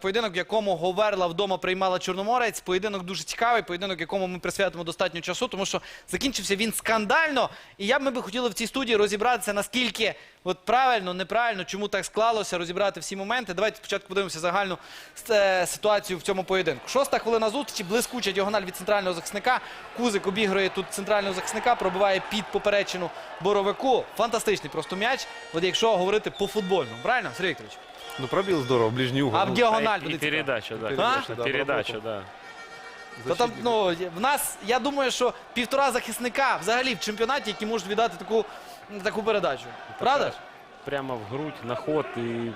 Поєдинок, в якому Говерла вдома приймала Чорноморець. Поєдинок дуже цікавий, поєдинок, якому ми присвятимо достатньо часу, тому що закінчився він скандально. І я ми би хотіли в цій студії розібратися, наскільки от правильно, неправильно, чому так склалося, розібрати всі моменти. Давайте спочатку подивимося загальну е, ситуацію в цьому поєдинку. Шоста хвилина зустрічі, блискуча діагональ від центрального захисника. Кузик обігрує тут центрального захисника, пробиває під поперечину боровику. Фантастичний просто м'яч. От якщо говорити по футбольному, правильно, Сергій Вікторович? Ну пробил здорово, в ближний угол. А в Ну, діагональ И буде цікаво. передача, да. Передача, конечно, да, передача, да. То там, защитник. ну, в нас, я думаю, що півтора захисника взагалі в чемпіонаті, які можуть віддати таку, таку передачу. Правда? ж? Прямо в грудь, на ход и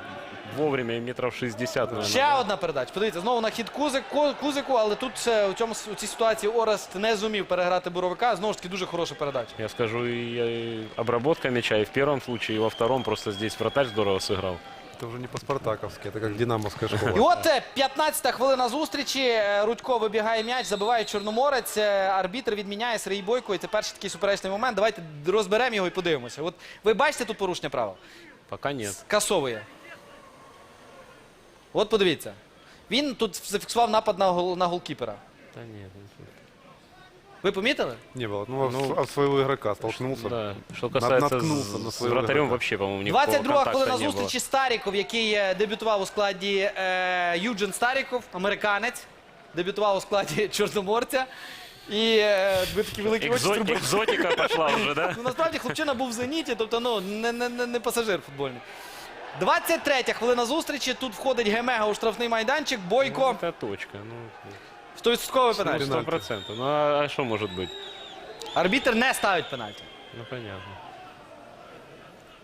вовремя и метров 60, наверное. Ще да. одна передача. Подивіться, знову на хід Кузик, Ку- Кузику, але тут е, у, цьому, у цій ситуації Орест не зумів переграти Буровика. Знову ж таки, дуже хороша передача. Я скажу, и, э, обработка мяча и в первом случае, и во втором просто здесь вратарь здорово сыграл. Это уже не по-спартаковски, это как динамовская І от е, 15-та хвилина зустрічі. Е, Рудько вибігає м'яч, забиває Чорноморець. Е, Арбітр відміняє Сергій Бойко. І це перший такий суперечний момент. Давайте розберемо його і подивимося. От ви бачите тут порушення правил? Пока нет. скасовує. От подивіться. Він тут зафіксував напад на, гол, на голкіпера. Да нет. Ви помітили? Не было. Ну, Ну, а от своего игрока столкнулся. Да. Что Над- касается наткнулся с, на с своего вратарем, игрока. вообще, по-моему, никакого 22 контакта хвилина не было. зустрічі Старіков, який е, дебютував у складі е, Юджин Старіков, американець. Дебютував у складі Чорноморця. І е, ви такі великі очі Экзо- зробили. Экзотика пошла уже, да? Ну, насправді хлопчина був в зеніті, тобто ну, не, не, не, не пасажир футбольний. 23 хвилина зустрічі. Тут входить Гемега у штрафний майданчик. Бойко. Это точка. Ну, 100% ну, пенальті. сто процентов. Ну, а, что может быть? Арбітр не ставить пенальті. Ну, понятно.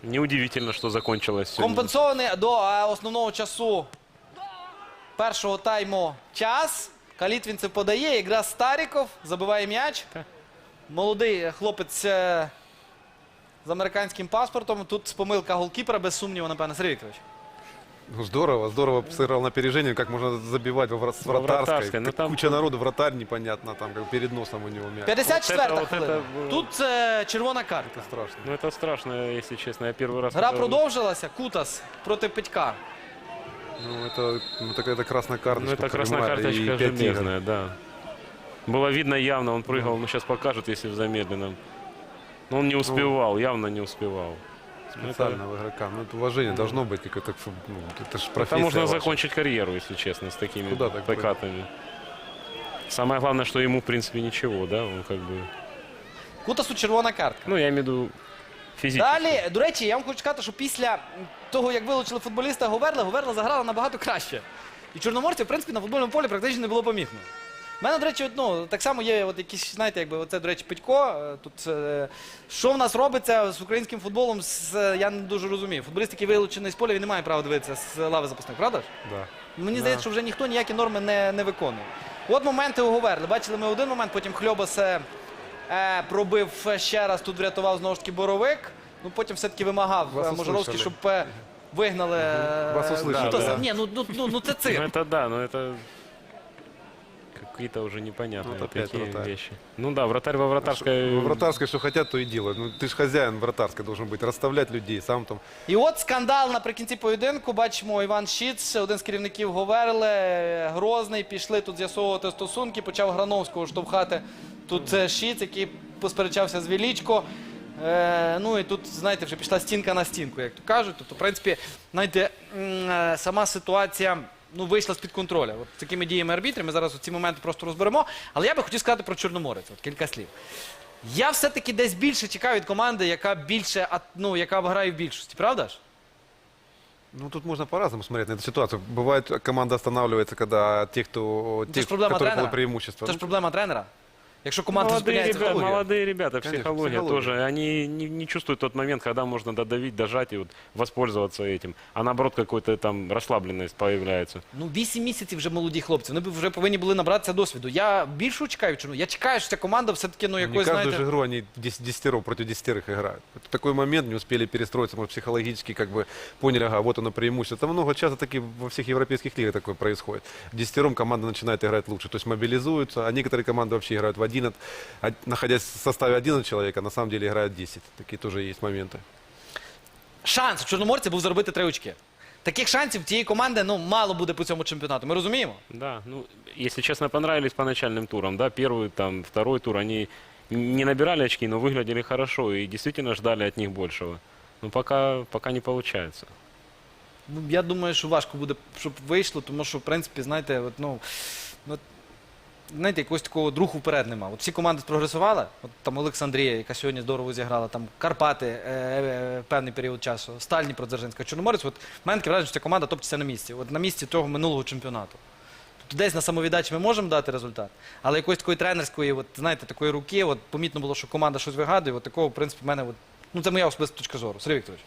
Неудивительно, что закончилось сегодня. Компенсований до е, основного часу першого тайму час. Калітвінцев подає, якраз Старіков забиває м'яч. Так. Молодий хлопець е, з американським паспортом. Тут помилка голкіпера, без сумніву, напевно, Сергій Вікторович. Ну, здорово, здорово сыграл на опережение, как можно забивать во врат- с Во вратарской. вратарской, ну, Так там- Куча народу, вратарь непонятно, там как перед носом у него мяч. 54 Вот это- вот хвилина. это було. Тут е, червона картка. Это страшно. Ну, это страшно, если честно. Я первый раз... Гра когда- продовжилася. Кутас проти Петька. Ну, это, ну, такая это красная Ну, карточка. это красная понимаешь, и карточка пять игр. железная, да. Было видно явно, он прыгал, ну, сейчас покажет, если в замедленном. Но он не успевал, явно не успевал. Ну, это- Специального игрока. Ну, это уважение должно быть какое-то. фу- Ну, это же профессия Там можно ваша. закончить карьеру, если честно, с такими Куда так закатами. Самое главное, что ему, в принципе, ничего, да, он как бы... Кутасу червона картка. Ну, я имею в виду физически. Далі, до речі, я вам хочу сказати, що після того, як вилучили футболіста Говерла, Говерла заграла набагато краще. І чорноморців, в принципі, на футбольному полі практично не було помітно. У мене, до речі, от, ну, так само є от якісь, знаєте, якби оце, до речі, Петько. е, Тут е, що в нас робиться з українським футболом, з, е, я не дуже розумію. Футболіст, який вилучений з поля, він не має права дивитися з лави запасних, правда ж? Да. Мені Да. здається, що вже ніхто ніякі норми не, не виконує. От моменти у Говерли. Бачили ми один момент, потім Хльобас е, е, пробив ще раз, тут врятував знову ж таки боровик. Ну потім все-таки вимагав Вас е, Можоровський, услышали. щоб е, вигнали. е, Вас услышали, Кутаса. да. Ні, ну, ну, ну, ну це Ну, цирк. это да, но это какие-то уже непонятные Вот опять такие вратарь. вещи. Ну да, вратарь во вратарской... В вратарской что хотят, то и делают. Ну, ты же хозяин вратарской должен быть, расставлять людей, сам там. І от скандал наприкінці поєдинку. Бачимо Іван Шіц, один з керівників Говерли, е, Грозний. Пішли тут з'ясовувати стосунки. Почав Грановського штовхати. Тут е, Шіц, який посперечався з Вілічко. Е, ну і тут, знаєте, вже пішла стінка на стінку, як то кажуть. Тобто, в принципі, знаєте, м, е, сама ситуація. Ну, вийшла з-під контролю. От такими діями арбітрів ми зараз ці моменти просто розберемо. Але я би хотів сказати про Чорноморець. От кілька слів. Я все-таки десь більше чекаю від команди, яка більше, а- ну, яка грає в більшості, правда ж? Ну, тут можно по-разному смотреть на эту ситуацию. Бывает, команда останавливается, когда те, кто, Это те, ж проблема которые тренера. было преимущество. Це ж проблема тренера. Якщо команда Молодые, зупиняється ребята, психологія. молодые ребята, Конечно, психология, психология. тоже. Они не, не чувствуют тот момент, когда можно додавить, дожать и вот воспользоваться этим. А наоборот, какой-то там расслабленность появляется. Ну, 8 місяців вже молоді хлопці. Вони б вже повинні були набратися досвіду. Я більше чекаю, чи ну я чекаю, що ця команда все-таки ну Не якось, каждую знаєте. же игру они дес- десятерых против десятерых играют. Это такой момент, не успели перестроиться, может, психологически как бы поняли, ага, вот оно преимущество. Там много часто таки во всех европейских лигах такое происходит. Десятером команда начинает играть лучше, то есть мобилизуются, а некоторые команды вообще играют в 11, а находясь в составе 11 человек, а на самом деле играют 10. Такие тоже есть моменты. Шанс у Чорноморця був заробити три очки. Таких шансів тієї команди ну, мало буде по цьому чемпіонату. Ми розуміємо? Да, ну, если честно, понравились по начальным турам, да, первый, там, второй тур, они не набирали очки, но выглядели хорошо и действительно ждали от них большего. Но пока, пока не получается. Ну, я думаю, що важко буде, щоб вийшло, тому що, в принципі, знаєте, от, ну, ну, знаєте, якогось такого руху вперед нема. От всі команди прогресували. От там Олександрія, яка сьогодні здорово зіграла, там Карпати е, е, певний період часу, Сталь Дніпродзержинська, Чорноморець. От в мене таке враження, що ця команда топчеться на місці. От на місці того минулого чемпіонату. Тобто десь на самовіддачі ми можемо дати результат, але якоїсь такої тренерської, от, знаєте, такої руки, от, помітно було, що команда щось вигадує, от такого, в принципі, в мене, от, ну це моя особиста точка зору. Сергій Вікторович.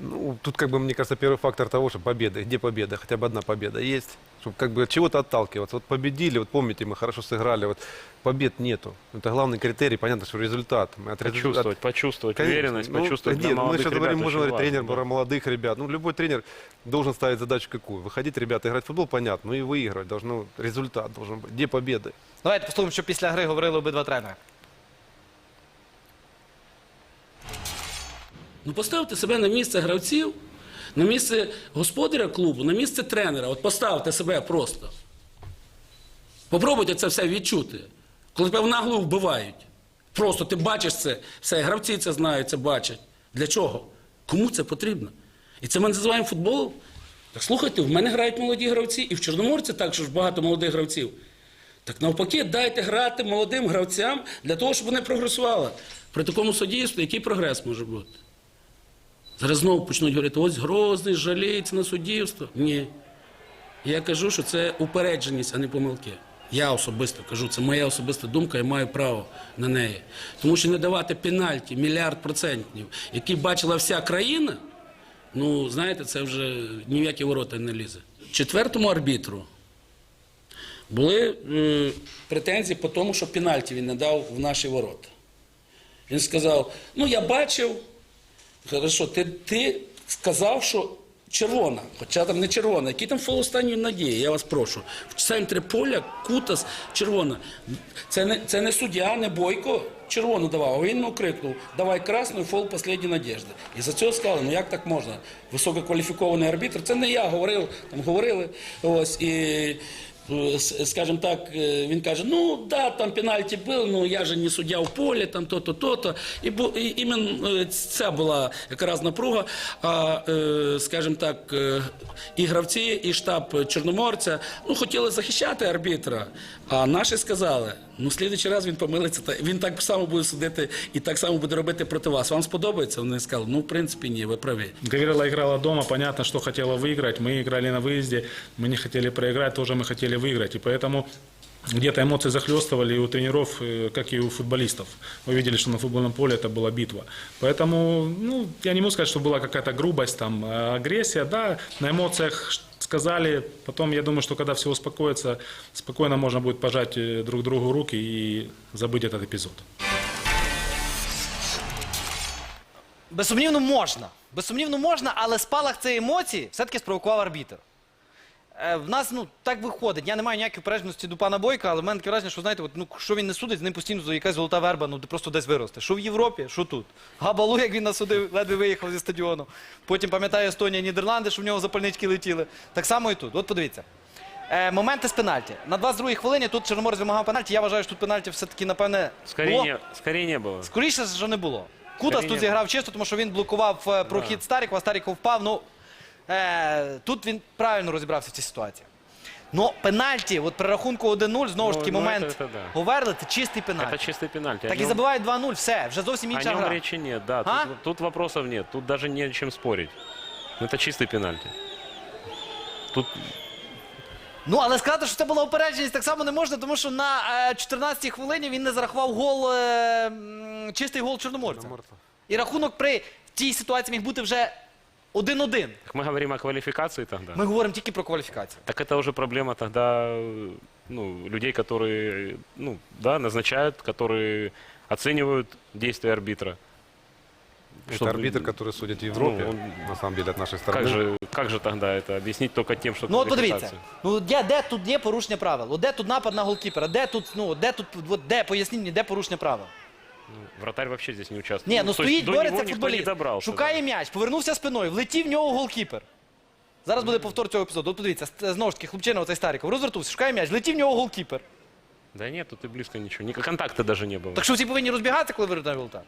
Ну, тут, как бы, мне кажется, первый фактор того, что победа. Где победа? Хотя бы одна победа есть. Чтобы как бы от чего-то отталкиваться. Вот победили, вот помните, мы хорошо сыграли, вот побед нету. Это главный критерий, понятно, что результат. Мы от Почувствовать, от- почувствовать Конечно. уверенность, Ну, почувствовать нет, мы сейчас говорим, можно говорить, тренер да. про молодых ребят. Ну, любой тренер должен ставить задачу какую? Выходить, ребята, играть в футбол, понятно, ну и выигрывать. Должно, результат должен быть. Где победы? Давайте послухаємо, що після гри говорили обидва тренери. Ну поставте себе на місце гравців, на місце господаря клубу, на місце тренера. От поставте себе просто. Попробуйте це все відчути. Коли тебе в наглу вбивають. Просто ти бачиш це, все, гравці це знають, це бачать. Для чого? Кому це потрібно? І це ми називаємо футболом. Так слухайте, в мене грають молоді гравці, і в Чорноморці так, що ж багато молодих гравців. Так навпаки, дайте грати молодим гравцям для того, щоб вони прогресували. При такому суддівстві який прогрес може бути? Зараз знову почнуть говорити, ось Грозний жаліється на суддівство. Ні. Я кажу, що це упередженість, а не помилки. Я особисто кажу, це моя особиста думка, я маю право на неї. Тому що не давати пенальті мільярд процентів, які бачила вся країна, ну, знаєте, це вже ні в які ворота не лізе. Четвертому арбітру були е, претензії по тому, що пенальті він не дав в наші ворота. Він сказав: ну я бачив, Хорошо, ти, ти сказав, що червона, хоча там не червона. Який там фол останньої надії, я вас прошу. В центрі поля Кутас червона. Це не, це не суддя, не бойко червону давав, а він йому крикнув, давай красну, фол останньої надіжди. І за цього сказали, ну як так можна? Висококваліфікований арбітр. Це не я говорив, там говорили. Ось, і е, с- скажімо так, е, він каже, ну да, там пенальті був, ну я же не суддя в полі, там то-то, то-то. І, бу- і іменно е, ця була якраз напруга. А, е, скажімо так, е, і гравці, і штаб Чорноморця ну, хотіли захищати арбітра. А наші сказали, ну, в слідуючий раз він помилиться, та він так само буде судити і так само буде робити проти вас. Вам сподобається? Вони сказали, ну, в принципі, ні, ви праві. Гаврила играла дома, понятно, что хотела выиграть. Мы играли на выезде, мы не хотели проиграть, тоже мы хотели выиграть. И поэтому где-то эмоции захлестывали и у тренеров, э, как и у футболистов. Вы видели, что на футбольном поле это была битва. Поэтому, ну, я не могу сказать, что была какая-то грубость, там, а агрессия. Да, на эмоциях ш- сказали. Потом, я думаю, что когда все успокоится, спокойно можно будет пожать э, друг другу руки и забыть этот эпизод. Безсумнівно можна. Безсумнівно можна, але спалах цієї емоції все-таки спровокував арбітр. Е, в нас ну так виходить. Я не маю ніякої упередженості до пана Бойка, але в мене таке враження, що знаєте, от, ну, що він не судить, з ним постійно якась золота верба, ну просто десь виросте. Що в Європі, що тут. Габалу, як він насудив, ледве виїхав зі стадіону. Потім пам'ятає Естонія, Нідерланди, що в нього запальнички летіли. Так само і тут. От подивіться. Е, моменти з пенальті. На 22-й хвилині тут Чорноморець вимагав пенальті. Я вважаю, що тут пенальті все-таки, напевне, Скорее, було. не, скорее не было. Скоріше, що не було. Кудас Скоріше тут зіграв чисто, тому що він блокував е, прохід Старікова, Старіков впав. Ну, е, тут він правильно розібрався в цій ситуації. Ну, пенальті, от при рахунку 1-0, знову ж Ну, таки, ну, момент це- це да. Говерли, це чистий пенальті. Это чистый пенальти. Так О і нем- забивають 2-0, все, вже зовсім О інша нем гра. речи нет, да. А? Тут, тут вопросов нет. Тут даже не о чем спорить. Ну, Это чистый пенальти. Тут Ну, але сказати, що це була упередженість, так само не можна, тому що на е, 14-й хвилині він не зарахував гол, е, м, чистий гол Чорноморця. І рахунок при тій ситуації міг бути вже 1-1. так мы говорим о квалификации тогда. Ми говоримо тільки про кваліфікацію. Так это уже проблема тогда э, ну, людей, которые ну, да, назначают, которые оценивают действия арбитра. Это Чтобы- арбитр, который судит в Европе, Ну, он- на самом деле, от нашей стороны. Как же, как же тогда это объяснить только тем, что Ну от подивіться, квалификация? ну де, де тут є порушення правил? От де тут напад на голкіпера? Де тут, ну де тут, от де поясніть мені, де порушення правил? Ну, вратарь вообще здесь не участвует. Ні, ну то стоїть, до бореться него никто футболіст, не шукає м'яч, повернувся спиною, влетів в нього голкіпер. Зараз буде повтор цього епізоду. От подивіться, ст- знову ж таки, хлопчина, оцей Стариков, розвертувся, шукає м'яч, влетів в нього голкіпер. Да нет, тут и близко ничего. Ни контакта даже не было. Так що всі повинні розбігатися, коли вирішує волта.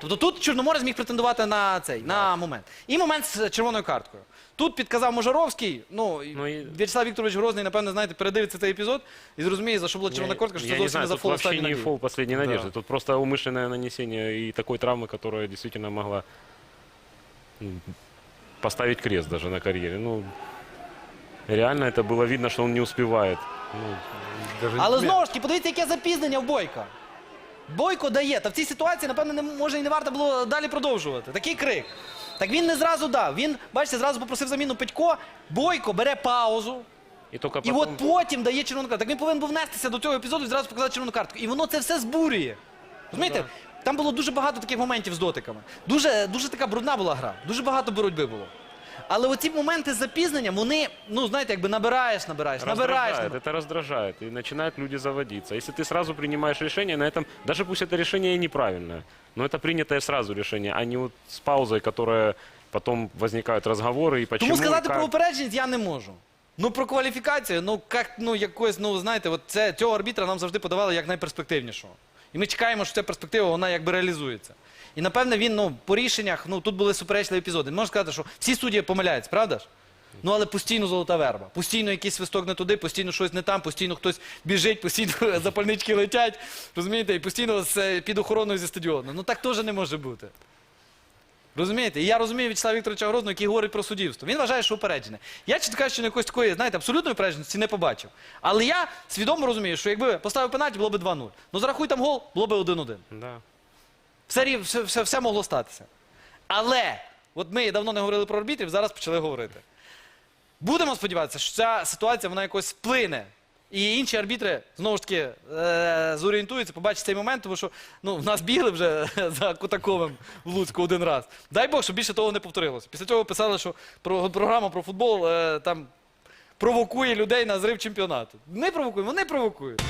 Тобто тут Чорноморець міг претендувати на цей на момент. І момент з червоною карткою. Тут підказав Можаровський. Ну, і Ну, і- В'ячеслав Вікторович Грозний, напевно, знаєте, передивиться цей епізод і зрозуміє, за що була червона картка, що це я не зовсім знаю, не за тут фол вообще останньої не надії. фол последней надежды. Тут просто умышленное нанесение и такой травмы, которая действительно могла м, поставить крест даже на карьере. Ну, реально это было видно, что он не успевает. Ну, Даже Але не- знову ж таки, подивіться, яке запізнення в Бойка. Бойко дає. Та в цій ситуації, напевно, не може і не варто було далі продовжувати. Такий крик. Так він не зразу дав. Він, бачите, зразу попросив заміну Петько. Бойко бере паузу. и только І от потім дає червону картку. Так він повинен був внестися до цього епізоду і зразу показати червону картку. І воно це все збурює. Розумієте? Там було дуже багато таких моментів з дотиками. Дуже, дуже така брудна була гра. Дуже багато боротьби було. Але оці моменти з запізненням, вони, ну знаєте, якби набираєш, набираєш, набираєш. Раздражает, набираєш. это раздражает, и начинают люди заводиться. Если ты сразу принимаешь решение на этом, даже пусть это решение и неправильное, но это принятое сразу решение, а не вот с паузой, которая потом возникают разговоры и почему. Тому сказати и как. про упередженість я не можу. Ну про кваліфікацію, ну як ну якось, ну знаєте, от це цього арбітра нам завжди подавали як найперспективнішого. І ми чекаємо, що ця перспектива вона якби реалізується. І напевне він ну по рішеннях, ну тут були суперечливі епізоди. Можна сказати, що всі судді помиляються, правда ж? Ну але постійно золота верба. Постійно якийсь свисток не туди, постійно щось не там, постійно хтось біжить, постійно запальнички летять. Розумієте, і постійно е, під охороною зі стадіону. Ну так теж не може бути. Розумієте? І я розумію Вячеслава Вікторовича Грозного, який говорить про суддівство. Він вважає, що упереджене. Я чесно кажучи, якоїсь такої, знаєте, абсолютної упередженості не побачив. Але я свідомо розумію, що якби поставив пенальті, було б 2-0. Ну зарахуй там гол, було б 1-1. Да. Все, все, все, все могло статися. Але, от ми давно не говорили про арбітрів, зараз почали говорити. Будемо сподіватися, що ця ситуація вона якось вплине. І інші арбітри знову ж таки е- зорієнтуються, побачать цей момент, тому що ну, в нас бігли вже за Кутаковим в Луцьку один раз. Дай Бог, щоб більше того не повторилося. Після цього писали, що про, програма про футбол е- там провокує людей на зрив чемпіонату. Ми провокуємо, вони провокують.